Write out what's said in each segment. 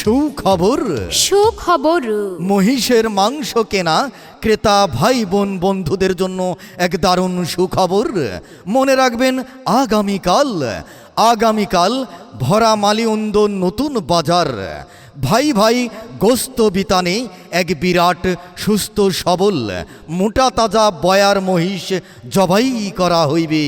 সুখবর। সুখবর। মহিষের মাংস কেনা ক্রেতা ভাই বোন বন্ধুদের জন্য এক দারুণ সুখবর। মনে রাখবেন আগামীকাল আগামীকাল ভরা মালিউন্দ নতুন বাজার। ভাই ভাই গোস্ত বিতানে এক বিরাট সুস্থ সবল মোটা তাজা বয়ার মহিষ জবাই করা হইবে।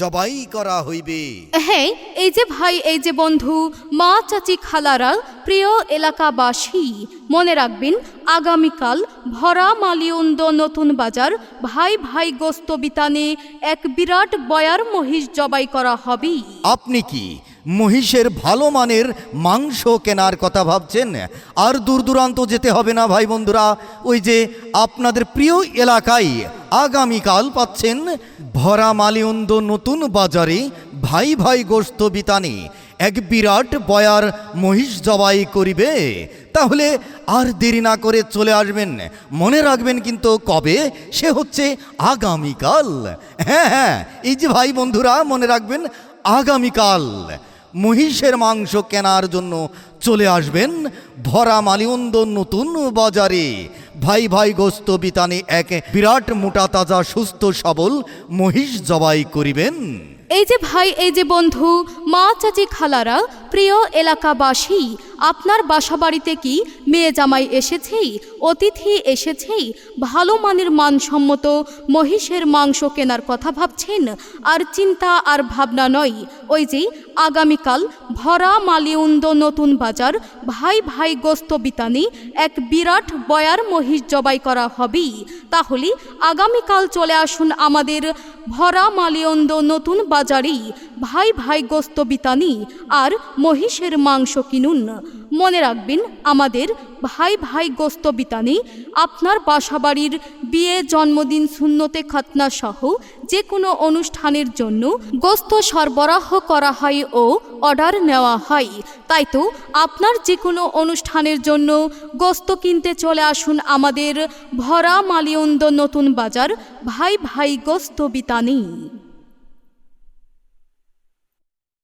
জবাই করা হইবে। হ্যাঁ এই যে ভাই এই যে বন্ধু মা চাচি খালারা প্রিয় এলাকাবাসী মনে রাখবেন আগামীকাল ভরা মালিয়ন্দ নতুন বাজার ভাই ভাই গোস্ত বিতানে এক বিরাট বয়ার মহিষ জবাই করা হবে। আপনি কি মহিষের ভালো মানের মাংস কেনার কথা ভাবছেন। আর দূর দূরান্ত যেতে হবে না ভাই বন্ধুরা। ওই যে আপনাদের প্রিয় এলাকায় আগামীকাল পাচ্ছেন ভরা মালিয়ন্দ নতুন বাজারে ভাই ভাই গোস্ত বিতানে এক বিরাট বয়ার মহিষ জবাই করিবে। তাহলে আর দেরি না করে চলে আসবেন। মনে রাখবেন কিন্তু কবে? সে হচ্ছে আগামীকাল। হ্যাঁ হ্যাঁ এই যে ভাই বন্ধুরা, মনে রাখবেন আগামীকাল মহিষের মাংস কেনার জন্য চলে আসবেন ভরা মালিউন্দ নতুন বাজারে। ভাই ভাই গোস্ত বিতানে এক বিরাট মোটা তাজা সুস্থ সবল মহিষ জবাই করিবেন। এই যে ভাই, এই যে বন্ধু, মা চাচি খালারা, প্রিয় এলাকাবাসী আপনার বাসাবাড়িতে কি মেয়ে জামাই এসেছেই? অতিথি এসেছেই? ভালো মানের মানসম্মত মহিষের মাংস কেনার কথা ভাবছেন? আর চিন্তা আর ভাবনা নয়। ওই যে আগামীকাল ভরা মালিউন্দ নতুন বাজার, ভাই ভাই গোস্ত বিতানি, এক বিরাট বয়ার মহিষ জবাই করা হবেই। তাহলে আগামীকাল চলে আসুন আমাদের ভরা মালিয়ন্দ নতুন বাজারেই, ভাই ভাই গোস্ত বিতানি আর মহিষের মাংস কিনুন। মনে রাখবেন, আমাদের ভাই ভাই গোস্ত বিতানি, আপনার বাসাবাড়ির বিয়ে, জন্মদিন, শূন্যতে খাতনা সহ যে কোনো অনুষ্ঠানের জন্য গোস্ত সরবরাহ করা হয় ও অর্ডার নেওয়া হয়। তাই তো আপনার যে কোনো অনুষ্ঠানের জন্য গোস্ত কিনতে চলে আসুন আমাদের ভরা মালিয়ন্দ নতুন বাজার, ভাই ভাই গোস্ত বিতানি।